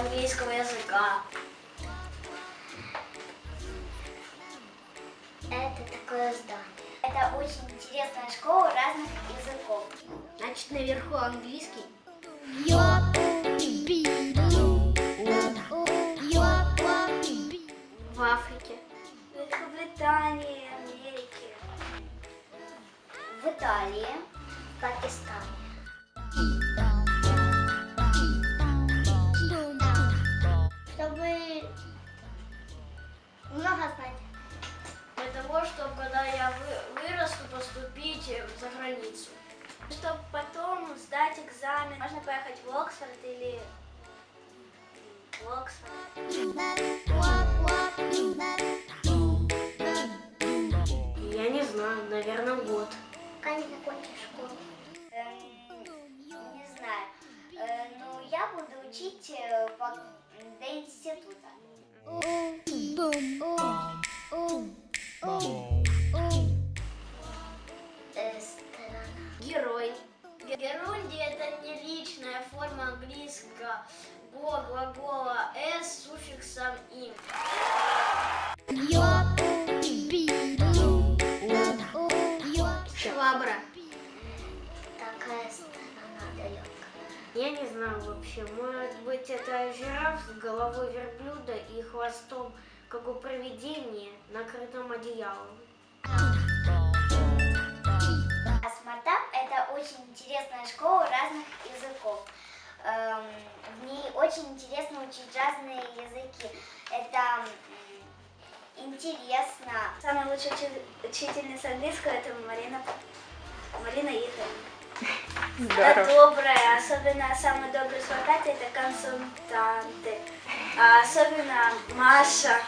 английского языка. Это такое здание. Это очень интересная школа разных языков. Значит, наверху английский. В Африке. Великобритании, Америки. В Италии, много знать. Для того, чтобы когда я вы- вырасту, поступить за границу. Чтобы потом сдать экзамен. Можно поехать в Оксфорд или в Оксфорд. Я не знаю, наверное, год. Пока не закончишь школу. не знаю. Э, ну, я буду учить э, по- до института. Герунди это не личная форма английского глагола s с суффиксом им. Швабра. Такая страна далекая. Я не знаю вообще. Может быть, это жираф с головой верблюда и хвостом, как у привидения, накрытым одеялом. Очень интересно учить разные языки. Это интересно. Самая лучшая учи- учительница английского – это Марина, Марина Игоревна. Она добрая, особенно самые добрые слова это консультанты. А особенно Маша.